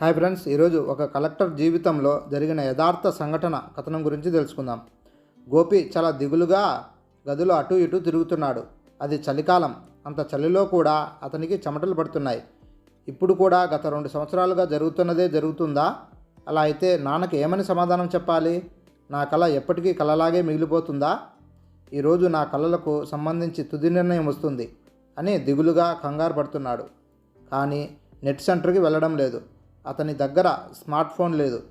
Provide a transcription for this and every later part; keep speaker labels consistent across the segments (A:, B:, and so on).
A: Hi friends ఈరోజు ఒక collector జీవితంలో జరిగిన యథార్థ సంఘటన కథనం గురించి తెలుసుకుందాం. గోపి చాలా దిగులుగా గదిలో అటు ఇటు తిరుగుతున్నాడు. అది చలికాలం. అంత చలిలో కూడా అతనికి చెమటలు పడుతున్నాయి. ఇప్పుడు కూడా గత రెండు సంవత్సరాలుగా జరుగుతున్నదే జరుగుతుందా? అలా అయితే నాన్నకి ఏమని సమాధానం చెప్పాలి? నా కళ ఎప్పటికీ కలలాగే మిగిలిపోతుందా? ఈరోజు నా కళలకు సంబంధించి తుది నిర్ణయం వస్తుంది అని దిగులుగా కంగారు పడుతున్నాడు. కానీ నెట్ సెంటర్కి వెళ్ళడం లేదు. అతని దగ్గర స్మార్ట్ ఫోన్ లేదు.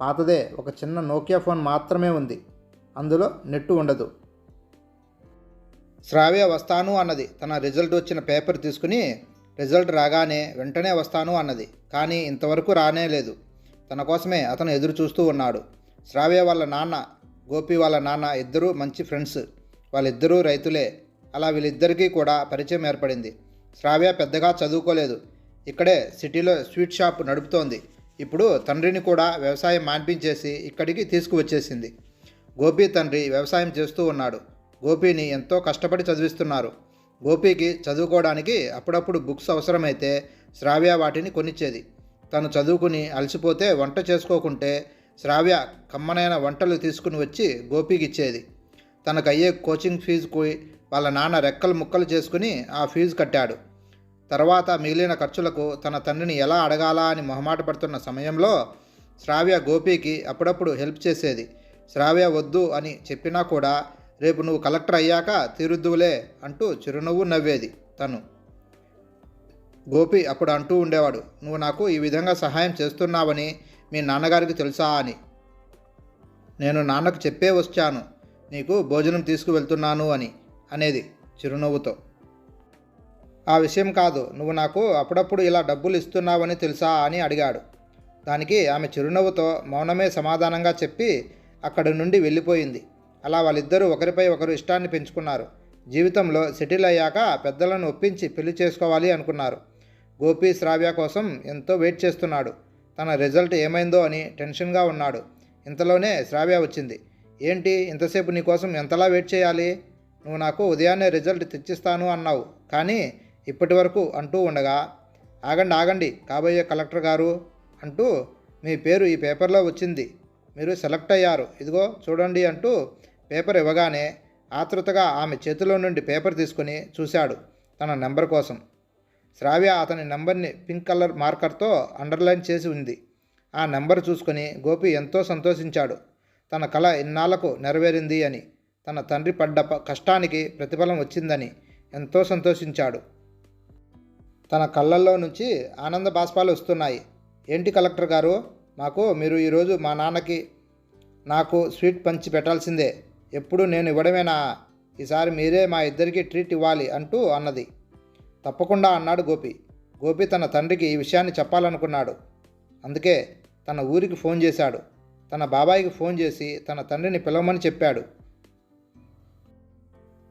A: పాతదే ఒక చిన్న నోకియా ఫోన్ మాత్రమే ఉంది. అందులో నెట్టు ఉండదు. శ్రావ్య వస్తాను అన్నది. తన రిజల్ట్ వచ్చిన పేపర్ తీసుకుని రిజల్ట్ రాగానే వెంటనే వస్తాను అన్నది. కానీ ఇంతవరకు రానే లేదు. తన కోసమే అతను ఎదురు చూస్తూ ఉన్నాడు. శ్రావ్య వాళ్ళ నాన్న గోపి వాళ్ళ నాన్న ఇద్దరూ మంచి ఫ్రెండ్స్. వాళ్ళిద్దరూ రైతులే. అలా వీళ్ళిద్దరికీ కూడా పరిచయం ఏర్పడింది. శ్రావ్య పెద్దగా చదువుకోలేదు. ఇక్కడే సిటీలో స్వీట్ షాప్ నడుపుతోంది. ఇప్పుడు తండ్రిని కూడా వ్యవసాయం మాన్పించేసి ఇక్కడికి తీసుకువచ్చేసింది. గోపి తండ్రి వ్యవసాయం చేస్తూ ఉన్నాడు. గోపిని ఎంతో కష్టపడి చదివిస్తున్నారు. గోపికి చదువుకోవడానికి అప్పుడప్పుడు బుక్స్ అవసరమైతే శ్రావ్య వాటిని కొనిచ్చేది. తను చదువుకుని అలసిపోతే వంట చేసుకోకుంటే శ్రావ్య కమ్మనైన వంటలు తీసుకుని వచ్చి గోపికి ఇచ్చేది. తనకు అయ్యే కోచింగ్ ఫీజుకు వాళ్ళ నాన్న రెక్కలు ముక్కలు చేసుకుని ఆ ఫీజు కట్టాడు. తర్వాత మిగిలిన ఖర్చులకు తన తండ్రిని ఎలా అడగాలా అని మొహమాట పడుతున్న సమయంలో శ్రావ్య గోపికి అప్పుడప్పుడు హెల్ప్ చేసేది. శ్రావ్య వద్దు అని చెప్పినా కూడా రేపు నువ్వు కలెక్టర్ అయ్యాక తీరుద్దువులే అంటూ చిరునవ్వు నవ్వేది తను. గోపి అప్పుడు అంటూ ఉండేవాడు నువ్వు నాకు ఈ విధంగా సహాయం చేస్తున్నావని మీ నాన్నగారికి తెలుసా అని. నేను నాన్నకు చెప్పే వచ్చాను నీకు భోజనం తీసుకువెళ్తున్నాను అని అనేది చిరునవ్వుతో. ఆ విషయం కాదు. నువ్వు నాకు అప్పుడప్పుడు ఇలా డబ్బులు ఇస్తున్నావని తెలుసా? అని అడిగాడు. దానికి ఆమె చిరునవ్వుతో మౌనమే సమాధానంగా చెప్పి అక్కడి నుండి వెళ్ళిపోయింది. అలా వాళ్ళిద్దరూ ఒకరిపై ఒకరు ఇష్టాన్ని పెంచుకున్నారు. జీవితంలో సెటిల్ అయ్యాక పెద్దలను ఒప్పించి పెళ్ళి చేసుకోవాలి అనుకున్నారు. గోపి శ్రావ్య కోసం ఎంతో వెయిట్ చేస్తున్నాడు. తన రిజల్ట్ ఏమైందో అని టెన్షన్గా ఉన్నాడు. ఇంతలోనే శ్రావ్య వచ్చింది. ఏంటి? ఇంతసేపు నీకోసం ఎంతలా వెయిట్ చేయాలి? నువ్వు నాకు ఉదయాన్నే రిజల్ట్ తెచ్చిస్తాను అన్నావు. కానీ ఇప్పటి వరకు అంటూ ఉండగా ఆగండి ఆగండి కాబోయే కలెక్టర్ గారు అంటూ మీ పేరు ఈ పేపర్లో వచ్చింది. మీరు సెలెక్ట్ అయ్యారు. ఇదిగో చూడండి అంటూ పేపర్ ఇవ్వగానే ఆతృతగా ఆమె చేతిలో నుండి పేపర్ తీసుకుని చూశాడు తన నెంబర్ కోసం. శ్రావ్య అతని నెంబర్ని పింక్ కలర్ మార్కర్తో అండర్లైన్ చేసి ఉంది. ఆ నెంబర్ చూసుకొని గోపి ఎంతో సంతోషించాడు. తన కళ ఇన్నాళ్ళకు నెరవేరింది అని తన తండ్రి పడ్డ కష్టానికి ప్రతిఫలం వచ్చిందని ఎంతో సంతోషించాడు. తన కళ్ళల్లో నుంచి ఆనంద బాష్పాలు వస్తున్నాయి. ఏంటి కలెక్టర్ గారు? మాకు మీరు ఈరోజు మా నాన్నకి నాకు స్వీట్ పంచి పెట్టాల్సిందే. ఎప్పుడు నేను ఇవ్వడమేనా? ఈసారి మీరే మా ఇద్దరికి ట్రీట్ ఇవ్వాలి అంటూ అన్నది. తప్పకుండా అన్నాడు గోపి. గోపి తన తండ్రికి ఈ విషయాన్ని చెప్పాలనుకున్నాడు. అందుకే తన ఊరికి ఫోన్ చేశాడు. తన బాబాయికి ఫోన్ చేసి తన తండ్రిని పిలవమని చెప్పాడు.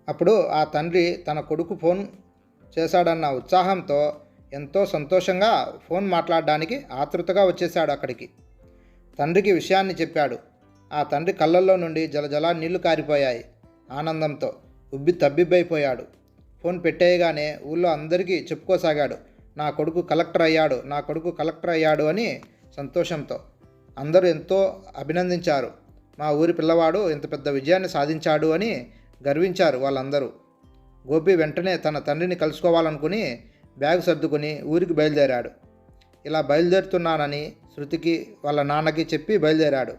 A: అప్పుడు ఆ తండ్రి తన కొడుకు ఫోన్ చేశాడన్న ఉత్సాహంతో ఎంతో సంతోషంగా ఫోన్ మాట్లాడడానికి ఆతృతగా వచ్చేశాడు అక్కడికి. తండ్రికి విషయాన్ని చెప్పాడు. ఆ తండ్రి కళ్ళల్లో నుండి జలజల నీళ్ళు కారిపోయాయి. ఆనందంతో ఉబ్బి తబ్బిబ్బైపోయాడు. ఫోన్ పెట్టేయగానే ఊళ్ళో అందరికీ చెప్పుకోసాగాడు. నా కొడుకు కలెక్టర్ అయ్యాడు నా కొడుకు కలెక్టర్ అయ్యాడు అని సంతోషంతో అందరూ ఎంతో అభినందించారు. మా ఊరి పిల్లవాడు ఇంత పెద్ద విజయాన్ని సాధించాడు అని గర్వించారు వాళ్ళందరూ. గోపి వెంటనే తన తండ్రిని కలుసుకోవాలనుకుని బ్యాగ్ సర్దుకుని ఊరికి బయలుదేరాడు. ఇలా బయలుదేరుతున్నానని శృతికి వాళ్ళ నాన్నకి చెప్పి బయలుదేరాడు.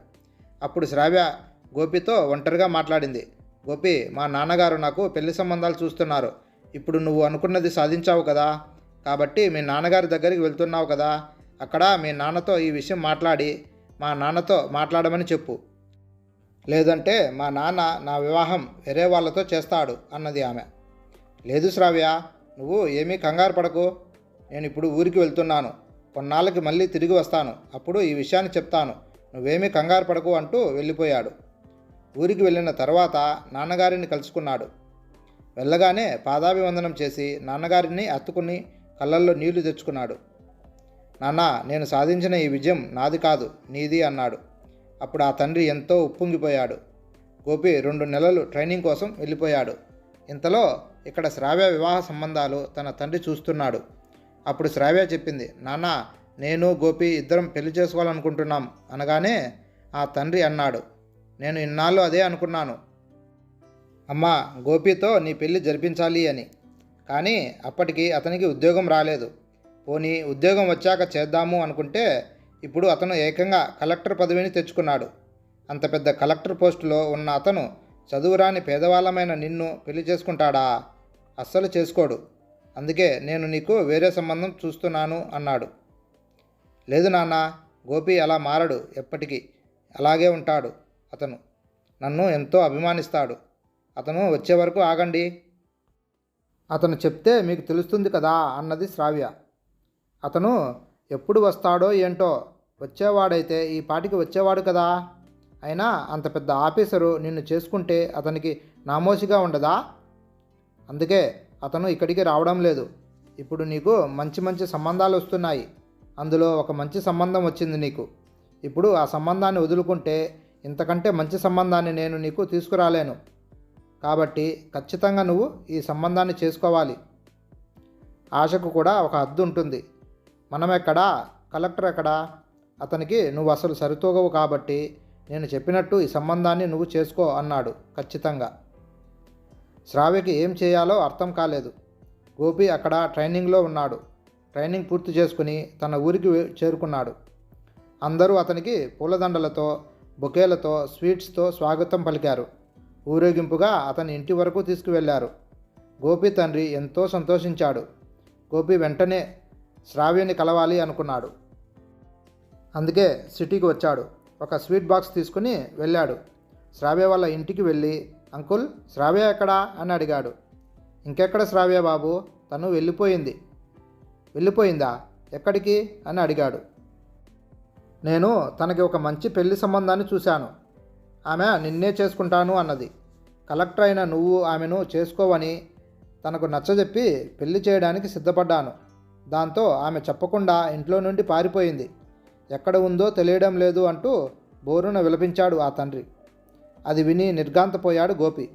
A: అప్పుడు శ్రావ్య గోపితో ఒంటరిగా మాట్లాడింది. గోపి మా నాన్నగారు నాకు పెళ్ళి సంబంధాలు చూస్తున్నారు. ఇప్పుడు నువ్వు అనుకున్నది సాధించావు కదా. కాబట్టి మీ నాన్నగారి దగ్గరికి వెళ్తున్నావు కదా. అక్కడ మీ నాన్నతో ఈ విషయం మాట్లాడి మా నాన్నతో మాట్లాడమని చెప్పు. లేదంటే మా నాన్న నా వివాహం వేరే వాళ్ళతో చేస్తాడు అన్నది ఆమె. లేదు శ్రావ్య నువ్వు ఏమీ కంగారు పడకు. నేను ఇప్పుడు ఊరికి వెళ్తున్నాను. కొన్నాళ్ళకి మళ్ళీ తిరిగి వస్తాను. అప్పుడు ఈ విషయాన్ని చెప్తాను. నువ్వేమీ కంగారు పడకు అంటూ వెళ్ళిపోయాడు. ఊరికి వెళ్ళిన తర్వాత నాన్నగారిని కలుసుకున్నాడు. వెళ్ళగానే పాదాభివందనం చేసి నాన్నగారిని అత్తుకుని కళ్ళల్లో నీళ్ళు తెచ్చుకున్నాడు. నాన్న నేను సాధించిన ఈ విజయం నాది కాదు నీది అన్నాడు. అప్పుడు ఆ తండ్రి ఎంతో ఉప్పొంగిపోయాడు. గోపి రెండు నెలలు ట్రైనింగ్ కోసం వెళ్ళిపోయాడు. ఇంతలో ఇక్కడ శ్రావ్య వివాహ సంబంధాలు తన తండ్రి చూస్తున్నాడు. అప్పుడు శ్రావ్య చెప్పింది నాన్న నేను గోపి ఇద్దరం పెళ్ళి చేసుకోవాలనుకుంటున్నాం అనగానే ఆ తండ్రి అన్నాడు నేను ఇన్నాళ్ళు అదే అనుకున్నాను. అమ్మా గోపితో నీ పెళ్ళి జరిపించాలి అని. కానీ అప్పటికి అతనికి ఉద్యోగం రాలేదు. పోనీ ఉద్యోగం వచ్చాక చేద్దాము అనుకుంటే ఇప్పుడు అతను ఏకంగా కలెక్టర్ పదవిని తెచ్చుకున్నాడు. అంత పెద్ద కలెక్టర్ పోస్టులో ఉన్న అతను చదువురాని పేదవాళ్ళమైన నిన్ను పెళ్ళి చేసుకుంటాడా? అస్సలు చేసుకోడు. అందుకే నేను నీకు వేరే సంబంధం చూస్తున్నాను అన్నాడు. లేదు నాన్న గోపి అలా మారడు ఎప్పటికీ. అలాగే ఉంటాడు అతను. నన్ను ఎంతో అభిమానిస్తాడు. అతను వచ్చే వరకు ఆగండి. అతను చెప్తే మీకు తెలుస్తుంది కదా అన్నది శ్రావ్య. అతను ఎప్పుడు వస్తాడో ఏంటో వచ్చేవాడైతే ఈ పాటికి వచ్చేవాడు కదా. అయినా అంత పెద్ద ఆఫీసరు నిన్ను చేసుకుంటే అతనికి నామోషిగా ఉండదా? అందుకే అతను ఇక్కడికి రావడం లేదు. ఇప్పుడు నీకు మంచి మంచి సంబంధాలు వస్తున్నాయి. అందులో ఒక మంచి సంబంధం వచ్చింది నీకు. ఇప్పుడు ఆ సంబంధాన్ని వదులుకుంటే ఇంతకంటే మంచి సంబంధాన్ని నేను నీకు తీసుకురాలేను. కాబట్టి ఖచ్చితంగా నువ్వు ఈ సంబంధాన్ని చేసుకోవాలి. ఆశకు కూడా ఒక హద్దు ఉంటుంది. మనం ఎక్కడా కలెక్టర్ ఎక్కడా? అతనికి నువ్వు అసలు సరితూగవు కాబట్టి నేను చెప్పినట్టు ఈ సంబంధాన్ని నువ్వు చేసుకో అన్నాడు ఖచ్చితంగా. శ్రావ్యకి ఏం చేయాలో అర్థం కాలేదు. గోపి అక్కడ ట్రైనింగ్లో ఉన్నాడు. ట్రైనింగ్ పూర్తి చేసుకుని తన ఊరికి చేరుకున్నాడు. అందరూ అతనికి పూలదండలతో బొకేలతో స్వీట్స్తో స్వాగతం పలికారు. ఊరేగింపుగా అతని ఇంటి వరకు తీసుకువెళ్ళారు. గోపి తండ్రి ఎంతో సంతోషించాడు. గోపి వెంటనే శ్రావ్యని కలవాలి అనుకున్నాడు. అందుకే సిటీకి వచ్చాడు. ఒక స్వీట్ బాక్స్ తీసుకుని వెళ్ళాడు. శ్రావ్య వాళ్ళ ఇంటికి వెళ్ళి అంకుల్ శ్రావ్య ఎక్కడా? అని అడిగాడు. ఇంకెక్కడ శ్రావ్య బాబు? తను వెళ్ళిపోయింది. వెళ్ళిపోయిందా? ఎక్కడికి? అని అడిగాడు. నేను తనకి ఒక మంచి పెళ్ళి సంబంధాన్ని చూశాను. ఆమె నిన్నే చేసుకుంటాను అన్నది. కలెక్టర్ అయిన నువ్వు ఆమెను చేసుకోవని తనకు నచ్చజెప్పి పెళ్ళి చేయడానికి సిద్ధపడ్డాను. దాంతో ఆమె చెప్పకుండా ఇంట్లో నుండి పారిపోయింది. ఎక్కడ ఉందో తెలియడం లేదు అంటూ బోరున విలపించాడు ఆ తండ్రి. అది విని నిర్గాంతపోయాడు గోపి.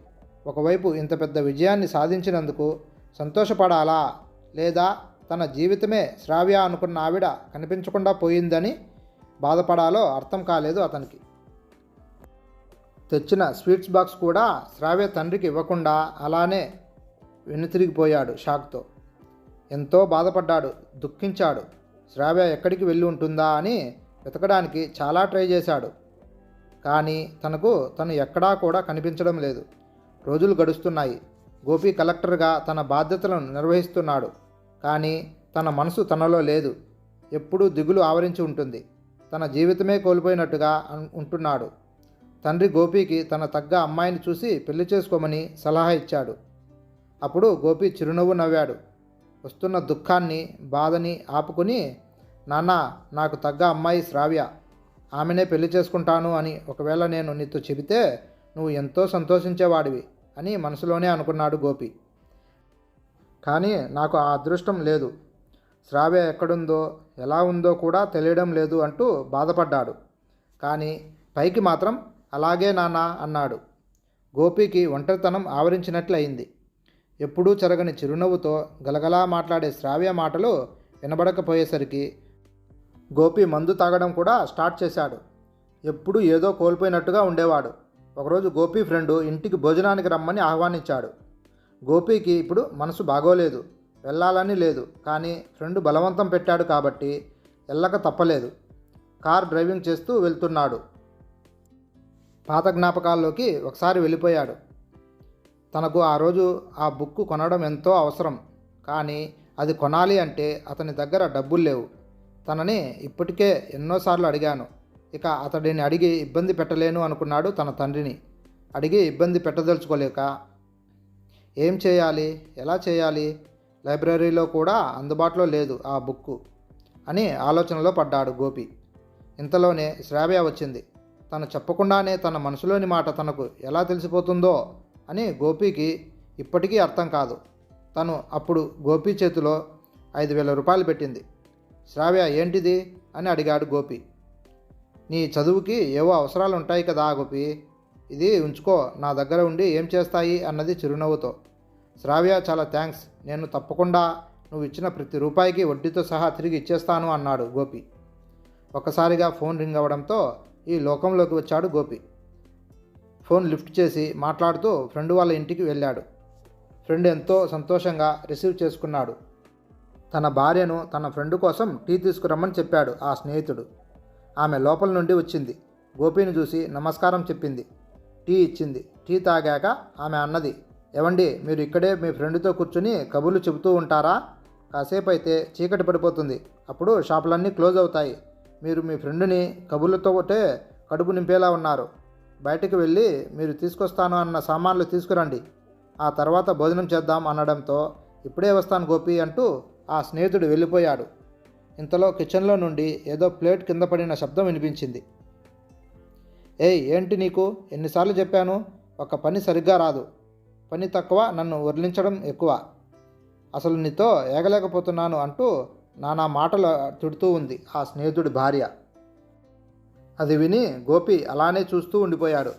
A: ఒకవైపు ఇంత పెద్ద విజయాన్ని సాధించినందుకు సంతోషపడాలా? లేదా తన జీవితమే శ్రావ్య అనుకున్న ఆవిడ కనిపించకుండా పోయిందని బాధపడాలో అర్థం కాలేదు అతనికి. తెచ్చిన స్వీట్స్ బాక్స్ కూడా శ్రావ్య తండ్రికి ఇవ్వకుండా అలానే వెనుతిరిగిపోయాడు షాక్తో. ఎంతో బాధపడ్డాడు దుఃఖించాడు. శ్రావ్య ఎక్కడికి వెళ్ళి ఉంటుందా అని వెతకడానికి చాలా ట్రై చేశాడు. కానీ తనకు తను ఎక్కడా కూడా కనిపించడం లేదు. రోజులు గడుస్తున్నాయి. గోపి కలెక్టర్గా తన బాధ్యతలను నిర్వహిస్తున్నాడు. కానీ తన మనసు తనలో లేదు. ఎప్పుడూ దిగులు ఆవరించి ఉంటుంది. తన జీవితమే కోల్పోయినట్టుగా ఉంటున్నాడు. తండ్రి గోపికి తన తగ్గ అమ్మాయిని చూసి పెళ్ళి చేసుకోమని సలహా ఇచ్చాడు. అప్పుడు గోపి చిరునవ్వు నవ్వాడు. వస్తున్న దుఃఖాన్ని బాధని ఆపుకుని నాన్న నాకు తగ్గ అమ్మాయి శ్రావ్య. ఆమెనే పెళ్ళి చేసుకుంటాను అని ఒకవేళ నేను నీతో చెబితే నువ్వు ఎంతో సంతోషించేవాడివి అని మనసులోనే అనుకున్నాడు గోపి. కానీ నాకు ఆ అదృష్టం లేదు. శ్రావ్య ఎక్కడుందో ఎలా ఉందో కూడా తెలియడం లేదు అంటూ బాధపడ్డాడు. కానీ పైకి మాత్రం అలాగే నాన్న అన్నాడు. గోపికి ఒంటరితనం ఆవరించినట్లయింది. ఎప్పుడూ చెరగని చిరునవ్వుతో గలగలా మాట్లాడే శ్రావ్య మాటలు వినబడకపోయేసరికి గోపి మందు తాగడం కూడా స్టార్ట్ చేశాడు. ఎప్పుడూ ఏదో కోల్పోయినట్టుగా ఉండేవాడు. ఒకరోజు గోపి ఫ్రెండు ఇంటికి భోజనానికి రమ్మని ఆహ్వానించాడు. గోపికి ఇప్పుడు మనసు బాగోలేదు. వెళ్ళాలని లేదు. కానీ ఫ్రెండ్ బలవంతం పెట్టాడు కాబట్టి వెళ్ళక తప్పలేదు. కార్ డ్రైవింగ్ చేస్తూ వెళ్తున్నాడు. పాత జ్ఞాపకాల్లోకి ఒకసారి వెళ్ళిపోయాడు. తనకు ఆ రోజు ఆ బుక్ కొనడం ఎంతో అవసరం. కానీ అది కొనాలి అంటే అతని దగ్గర డబ్బులు లేవు. తనని ఇప్పటికే ఎన్నోసార్లు అడిగాను. ఇక అతడిని అడిగి ఇబ్బంది పెట్టలేను అనుకున్నాడు తన తండ్రిని. అడిగి ఇబ్బంది పెట్టదలుచుకోలేక ఏం చేయాలి? ఎలా చేయాలి? లైబ్రరీలో కూడా అందుబాటులో లేదు ఆ బుక్కు అని ఆలోచనలో పడ్డాడు గోపి. ఇంతలోనే శ్రావ్య వచ్చింది. తను చెప్పకుండానే తన మనసులోని మాట తనకు ఎలా తెలిసిపోతుందో అని గోపికి ఇప్పటికీ అర్థం కాదు. తను అప్పుడు గోపి చేతిలో ఐదు వేల రూపాయలు పెట్టింది. శ్రావ్య ఏంటిది? అని అడిగాడు గోపి. నీ చదువుకి ఏవో అవసరాలు ఉంటాయి కదా గోపి. ఇది ఉంచుకో నా దగ్గర ఉండి ఏం చేస్తాయి అన్నది చిరునవ్వుతో. శ్రావ్య చాలా థ్యాంక్స్. నేను తప్పకుండా నువ్వు ఇచ్చిన ప్రతి రూపాయికి వడ్డీతో సహా తిరిగి ఇచ్చేస్తాను అన్నాడు గోపి. ఒక్కసారిగా ఫోన్ రింగ్ అవ్వడంతో ఈ లోకంలోకి వచ్చాడు గోపి. ఫోన్ లిఫ్ట్ చేసి మాట్లాడుతూ ఫ్రెండ్ వాళ్ళ ఇంటికి వెళ్ళాడు. ఫ్రెండ్ ఎంతో సంతోషంగా రిసీవ్ చేసుకున్నాడు. తన భార్యను తన ఫ్రెండ్ కోసం టీ తీసుకురమ్మని చెప్పాడు ఆ స్నేహితుడు. ఆమె లోపల నుండి వచ్చింది. గోపిని చూసి నమస్కారం చెప్పింది. టీ ఇచ్చింది. టీ తాగాక ఆమె అన్నది ఏవండి మీరు ఇక్కడే మీ ఫ్రెండ్తో కూర్చుని కబుర్లు చెబుతూ ఉంటారా? కాసేపు అయితే చీకటి పడిపోతుంది. అప్పుడు షాపులన్నీ క్లోజ్ అవుతాయి. మీరు మీ ఫ్రెండ్ని కబుర్లతో ఒకటే కడుపు నింపేలా ఉన్నారు. బయటికి వెళ్ళి మీరు తీసుకొస్తాను అన్న సామాన్లు తీసుకురండి. ఆ తర్వాత భోజనం చేద్దాం అనడంతో ఇప్పుడే వస్తాను గోపి అంటూ ఆ స్నేహితుడు వెళ్ళిపోయాడు. ఇంతలో కిచెన్లో నుండి ఏదో ప్లేట్ కింద పడిన శబ్దం వినిపించింది. ఏయ్ ఏంటి నీకు? ఎన్నిసార్లు చెప్పాను? ఒక పని సరిగ్గా రాదు. పని తక్కువ నన్ను వర్లించడం ఎక్కువ. అసలు నీతో ఏగలేకపోతున్నాను అంటూ నానా మాటలు తిడుతూ ఉంది ఆ స్నేహితుడి భార్య. అది విని గోపి అలానే చూస్తూ ఉండిపోయాడు.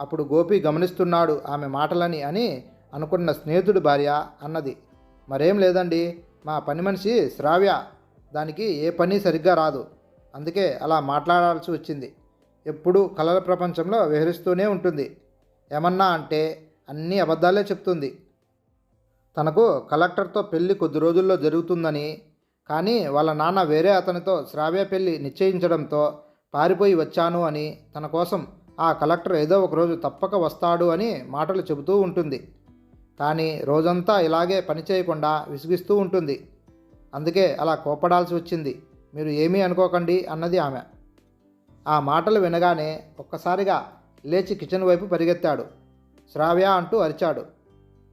A: అప్పుడు గోపి గమనిస్తున్నాడు ఆమె మాటలని అని అనుకున్న స్నేహితుడి భార్య అన్నది. మరేం లేదండి మా పని మనిషి శ్రావ్య. దానికి ఏ పని సరిగ్గా రాదు. అందుకే అలా మాట్లాడాల్సి వచ్చింది. ఎప్పుడూ కలల ప్రపంచంలో విహరిస్తూనే ఉంటుంది. ఏమన్నా అంటే అన్ని అబద్ధాలే చెప్తుంది. తనకు కలెక్టర్తో పెళ్ళి కొద్ది రోజుల్లో జరుగుతుందని కానీ వాళ్ళ నాన్న వేరే అతనితో శ్రావ్య పెళ్ళి నిశ్చయించడంతో పారిపోయి వచ్చాను అని తన కోసం ఆ కలెక్టర్ ఏదో ఒక రోజు తప్పక వస్తాడు అని మాటలు చెబుతూ ఉంటుంది. కానీ రోజంతా ఇలాగే పని చేయకుండా విసిగిస్తూ ఉంటుంది. అందుకే అలా కోపడాల్సి వచ్చింది. మీరు ఏమీ అనుకోకండి అన్నది ఆమె. ఆ మాటలు వినగానే ఒక్కసారిగా లేచి కిచెన్ వైపు పరిగెత్తాడు. శ్రావ్య అంటూ అరిచాడు.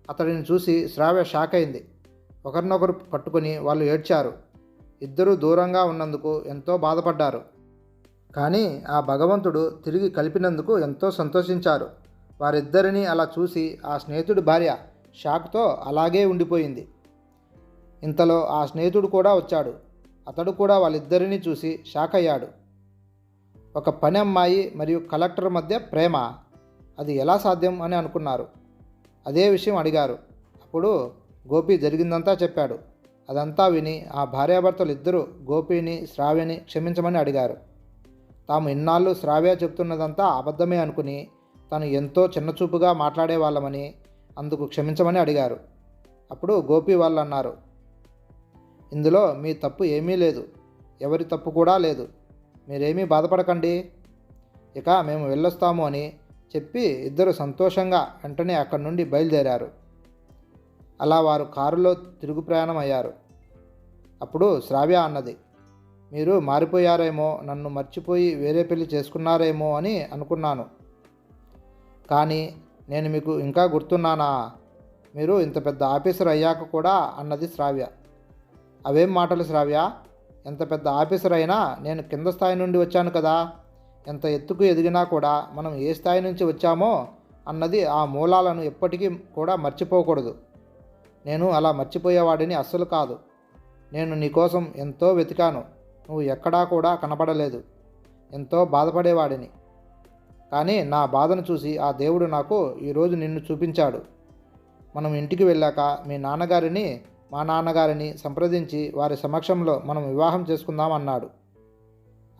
A: అతడిని చూసి శ్రావ్య షాక్ అయింది. ఒకరినొకరు పట్టుకుని వాళ్ళు ఏడ్చారు. ఇద్దరూ దూరంగా ఉన్నందుకు ఎంతో బాధపడ్డారు. కానీ ఆ భగవంతుడు తిరిగి కలిపినందుకు ఎంతో సంతోషించారు. వారిద్దరినీ అలా చూసి ఆ స్నేహితుడి భార్య షాక్తో అలాగే ఉండిపోయింది. ఇంతలో ఆ స్నేహితుడు కూడా వచ్చాడు. అతడు కూడా వాళ్ళిద్దరినీ చూసి షాక్ అయ్యాడు. ఒక పని అమ్మాయి మరియు కలెక్టర్ మధ్య ప్రేమ అది ఎలా సాధ్యం అని అనుకున్నారు. అదే విషయం అడిగారు. అప్పుడు గోపి జరిగిందంతా చెప్పాడు. అదంతా విని ఆ భార్యాభర్తలు ఇద్దరూ గోపిని శ్రావ్యని క్షమించమని అడిగారు. తాము ఇన్నాళ్ళు శ్రావ్య చెప్తున్నదంతా అబద్ధమే అనుకుని తను ఎంతో చిన్నచూపుగా మాట్లాడేవాళ్ళమని అందుకు క్షమించమని అడిగారు. అప్పుడు గోపి వాళ్ళు అన్నారు ఇందులో మీ తప్పు ఏమీ లేదు ఎవరి తప్పు కూడా లేదు. మీరేమీ బాధపడకండి. ఇక మేము వెళ్ళొస్తాము అని చెప్పి ఇద్దరు సంతోషంగా వెంటనే అక్కడి నుండి బయలుదేరారు. అలా వారు కారులో తిరుగు ప్రయాణం అయ్యారు అప్పుడు శ్రావ్య అన్నది మీరు మారిపోయారేమో నన్ను మర్చిపోయి వేరే పెళ్ళి చేసుకున్నారేమో అని అనుకున్నాను. కానీ నేను మీకు ఇంకా గుర్తున్నానా? మీరు ఇంత పెద్ద ఆఫీసర్ అయ్యాక కూడా అన్నది శ్రావ్య. అవేం మాటలు శ్రావ్య? ఎంత పెద్ద ఆఫీసర్ అయినా నేను కింద స్థాయి నుండి వచ్చాను కదా. ఎంత ఎత్తుకు ఎదిగినా కూడా మనం ఏ స్థాయి నుంచి వచ్చామో అన్నది ఆ మూలాలను ఎప్పటికీ కూడా మర్చిపోకూడదు. నేను అలా మర్చిపోయేవాడిని అస్సలు కాదు. నేను నీకోసం ఎంతో వెతికాను. నువ్వు ఎక్కడా కూడా కనపడలేదు. ఎంతో బాధపడేవాడిని. కానీ నా బాధను చూసి ఆ దేవుడు నాకు ఈరోజు నిన్ను చూపించాడు. మనం ఇంటికి వెళ్ళాక మీ నాన్నగారిని మా నాన్నగారిని సంప్రదించి వారి సమక్షంలో మనం వివాహం చేసుకుందాం అన్నాడు.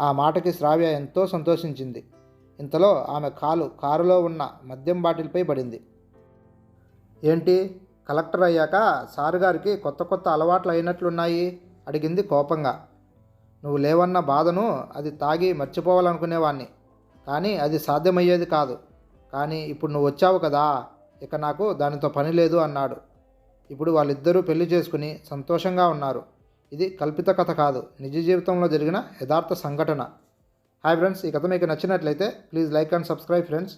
A: ఆ మాటకి శ్రావ్య ఎంతో సంతోషించింది. ఇంతలో ఆమె కాలు కారులో ఉన్న మద్యం బాటిల్పై పడింది. ఏంటి? కలెక్టర్ అయ్యాక సారుగారికి కొత్త కొత్త అలవాట్లు అయినట్లున్నాయి అడిగింది కోపంగా. నువ్వు లేవన్న బాధను అది తాగి మర్చిపోవాలనుకునేవాణ్ణి. కానీ అది సాధ్యమయ్యేది కాదు. కానీ ఇప్పుడు నువ్వు వచ్చావు కదా ఇక నాకు దానితో పని లేదు అన్నాడు. ఇప్పుడు వాళ్ళిద్దరూ పెళ్ళి చేసుకుని సంతోషంగా ఉన్నారు. ఇది కల్పిత కథ కాదు. నిజ జీవితంలో జరిగిన యథార్థ సంఘటన. హాయ్ ఫ్రెండ్స్ ఈ కథ మీకు నచ్చినట్లయితే please like and subscribe friends.